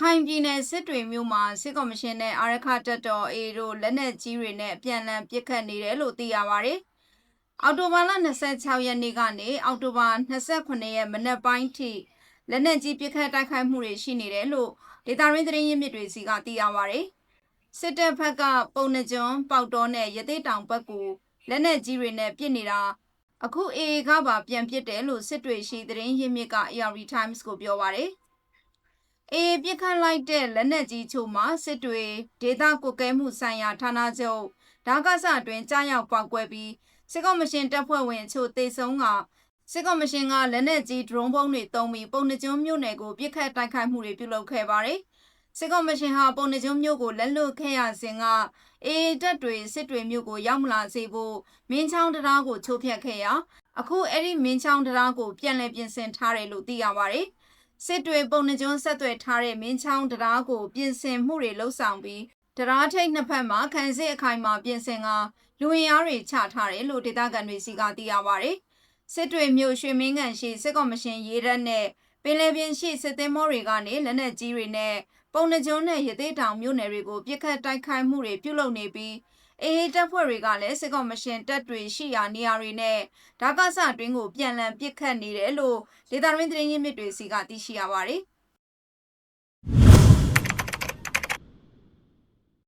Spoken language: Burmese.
ခိုင်ပြည်နယ်စစ်တွေမြို့မှာစစ်ကော်မရှင်နဲ့အာရခတပ်တော် A တို့လက်နက်ကြီးတွေနဲ့အပြန်အလှန်ပစ်ခတ်နေတယ်လို့သိရပါတယ်။အော်တိုဘာလ26ရက်နေ့ကနေအော်တိုဘာ28ရက်မနက်ပိုင်းထိလက်နက်ကြီးပစ်ခတ်တိုက်ခိုက်မှုတွေရှိနေတယ်လို့ဒေတာရင်းသတင်းရင်းမြစ်တွေစီကသိရပါတယ်။စစ်တပ်ဘက်ကပုံနှကျွန်းပေါက်တော်နဲ့ရသေးတောင်ဘက်ကိုလက်နက်ကြီးတွေနဲ့ပစ်နေတာအခု AA ကပါပြန်ပစ်တယ်လို့စစ်တွေရှိသတင်းရင်းမြစ်က AR Times ကိုပြောပါတယ်။ အေးပြစ်ခတ်လိုက်တဲ့လက်နက်ကြီးချို့မှာစစ်တွေဒေသကွက်ကဲမှုဆိုင်ရာဌာနချုပ်ဒါကဆအတွင်းကြားရောက်ပေါက်ကွဲပြီးစစ်ကော်မရှင်တပ်ဖွဲ့ဝင်အချို့တေဆုံးကစစ်ကော်မရှင်ကလက်နက်ကြီးဒရုန်းဘုံးတွေတုံးပြီးပုံနှကျွန်းမြို့နယ်ကိုပြစ်ခတ်တိုက်ခိုက်မှုတွေပြုလုပ်ခဲ့ပါတယ်။စစ်ကော်မရှင်ဟာပုံနှကျွန်းမြို့ကိုလက်လွတ်ခဲ့ရစဉ်ကအေးတပ်တွေစစ်တွေမြို့ကိုရောက်မလာစေဖို့မင်းချောင်းတရားကိုချိုးဖျက်ခဲ့ရာအခုအဲ့ဒီမင်းချောင်းတရားကိုပြန်လည်ပြင်ဆင်ထားတယ်လို့သိရပါတယ်။ စစ်တွေပုံနှကျွန်းဆက်သွယ်ထားတဲ့မင်းချောင်းတရားကို ပြင်ဆင်မှုတွေလှုပ်ဆောင်ပြီးတရားထိတ်နှစ်ဖက်မှာခံစစ်အခိုင်အမာပြင်ဆင်ကလူဝင်အားတွေချထားတယ်လို့ဒေသခံတွေစီကသိရပါတယ်။စစ်တွေမြို့ရွှေမင်းကန်ရှိစစ်ကော်မရှင်ရေးတပ်နဲ့ပင်လယ်ပြင်ရှိစစ်သင်္ဘောတွေကနေလက်နက်ကြီးတွေနဲ့ပုံနှကျွန်းနဲ့ရသေးတောင်မြို့နယ်တွေကိုပြစ်ခတ်တိုက်ခိုက်မှုတွေပြုလုပ်နေပြီး အေးတပ်ဖွဲ့တွေကလည်းစစ်ကော်မရှင်တပ်တွေရှိရာနေရာတွေနဲ့ဒါကဆအတွင်းကိုပြန်လည်ပစ်ခတ်နေတယ်လို့ဒေတာရင်းသတင်းရင်းမြစ်တွေစီကသိရှိရပါတယ်။